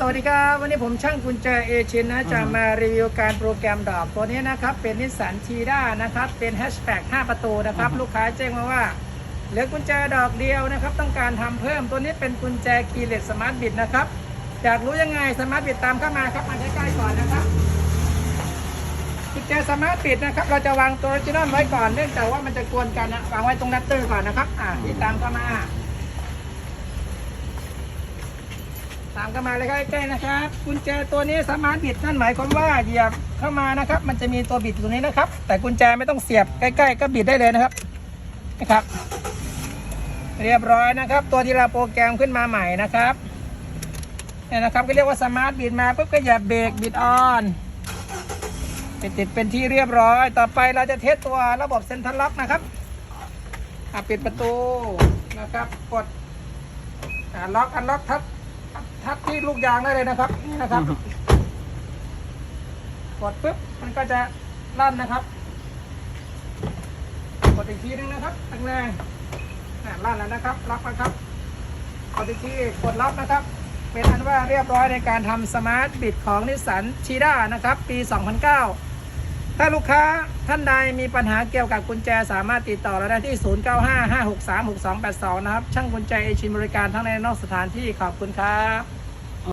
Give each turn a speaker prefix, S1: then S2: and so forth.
S1: สวัสดีครับ วันนี้ผมช่างกุญแจเอเชียนะจะมารีวิวการโปรแกรมดอกตัวนี้นะครับ เป็นนิสสันทีด้านะครับ เป็นแฮชแท็ก5ประตูนะครับ ลูกค้าแจ้งมาว่า เหลือกุญแจดอกเดียวนะครับ ต้องการทำเพิ่มตัวนี้เป็นกุญแจคีย์เลสสมาร์ทบิดนะครับ อยากรู้ยังไงสมาร์ทบิดตามเข้ามาครับมาใกล้ๆก่อนนะครับกุญแจสมาร์ทบิดนะครับ เราจะวางตัวออริจินอลไว้ก่อนเนื่องจากว่ามันจะกวนกันนะวางไว้ตรงนัตเตอร์ก่อนนะครับอ่าติดตามเข้ามา ตามเข้ามาเลยครับใกล้ๆนะครับกุญแจตัวนี้สามารถบิดนั่นหมายความว่าเหยียบเข้ามานะครับ มันจะมีตัวบิดอยู่ตรงนี้นะครับ แต่กุญแจไม่ต้องเสียบใกล้ๆก็บิดได้เลยนะครับนะครับ เรียบร้อยนะครับ ตัวที่เราโปรแกรมขึ้นมาใหม่นะครับเนี่ยนะครับก็เรียกว่าสมาร์ทบิดมาปุ๊บก็เหยียบเบรกบิดออนติดติดเป็นที่เรียบร้อย ต่อไปเราจะเทสตัวระบบเซ็นทรัลล็อกนะครับปิดประตูนะครับ กดล็อกอันล็อกทับ ทับที่ลูกยางได้เลยนะครับ นี่นะครับ กดปุ๊บมันก็จะลั่นนะครับ กดอีกทีนึงนะครับแรงๆอะลั่นแล้วนะครับล็อกนะครับ กดอีกทีกดล็อกนะครับ เป็นอันว่าเรียบร้อยในการทำสมาร์ทบิดของนิสสันชีด้านะครับ ปี 2009ถ้าลูกค้าท่านใดมีปัญหาเกี่ยวกับกุญแจสามารถติดต่อเราได้ที่ 0955636282 นะครับ ช่างกุญแจเอชินบริการทั้งในและนอกสถานที่ขอบคุณครับ